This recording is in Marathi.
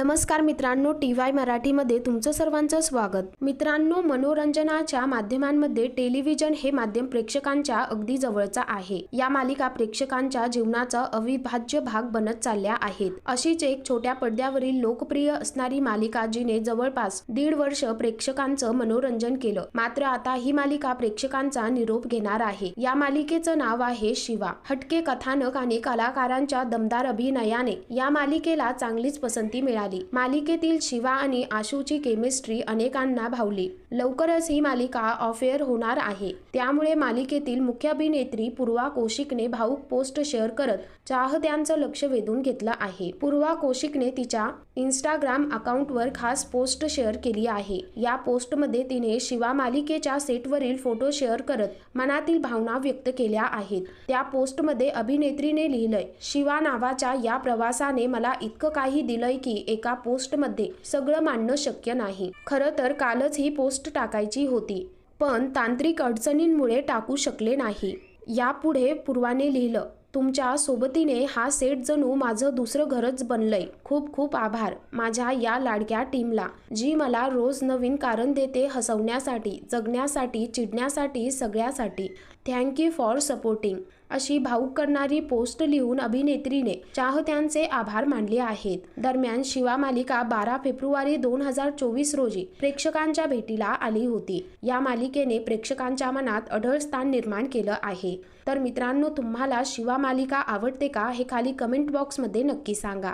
नमस्कार मित्रांनो टी वाय मराठीमध्ये तुमचं सर्वांचं स्वागत. मित्रांनो मनोरंजनाच्या माध्यमांमध्ये टेलिव्हिजन हे माध्यम प्रेक्षकांच्या अगदी जवळचा आहे. या मालिका प्रेक्षकांच्या जीवनाचा अविभाज्य भाग बनत चालल्या आहेत. अशीच एक छोट्या पडद्यावरील लोकप्रिय असणारी मालिका जिने जवळपास दीड वर्ष प्रेक्षकांचं मनोरंजन केलं. मात्र आता ही मालिका प्रेक्षकांचा निरोप घेणार आहे. या मालिकेचं नाव आहे शिवा. हटके कथानक आणि कलाकारांच्या दमदार अभिनयाने या मालिकेला चांगलीच पसंती मिळाली. मालिकेतील शिवा आणि आशूची केमिस्ट्री अनेकांना भावली. लवकरच ही मालिका ऑफेअर होणार आहे. त्यामुळे मालिकेतील मुख्य अभिनेत्री पूर्वा कौशिकने भाऊक पोस्ट शेअर करत चाहत्यांचं लक्ष वेधून घेतलं आहे. पूर्वा कौशिकने तिच्या इंस्टाग्राम अकाउंटवर खास पोस्ट शेअर केली आहे. या पोस्टमध्ये तिने शिवा मालिकेच्या सेटवरील फोटो शेअर करत मनातील भावना व्यक्त केल्या आहेत. त्या पोस्टमध्ये अभिनेत्रीने लिहिलंय शिवा नावाच्या या प्रवासाने मला इतकं काही दिलंय की एका पोस्टमध्ये सगळं मांडणं शक्य नाही. खरं तर कालच ही पोस्ट टाकायची होती. पण तांत्रिक अडचणींमुळे टाकू शकले नाही. यापुढे पूर्वाने लिहिलं तुमच्या सोबतीने हा सेट जणू माझं दुसरं घरच बनलंय. खूप खूप आभार. माझ्या या लाडक्या टीमला जी मला रोज नवीन कारण देते हसवण्यासाठी जगण्यासाठी चिडण्यासाठी सगळ्यासाठी. Thank you for supporting. अशी भाऊक करणारी पोस्ट लिहून अभिनेत्रीने चाहत्यांचे आभार मानले आहेत. दरम्यान शिवा मालिका बारा फेब्रुवारी दोन हजार चोवीस रोजी प्रेक्षकांच्या भेटीला आली होती. या मालिकेने प्रेक्षकांच्या मनात अढळ स्थान निर्माण केलं आहे. तर मित्रांनो तुम्हाला शिवा मालिका आवडते का हे खाली कमेंट बॉक्समध्ये नक्की सांगा.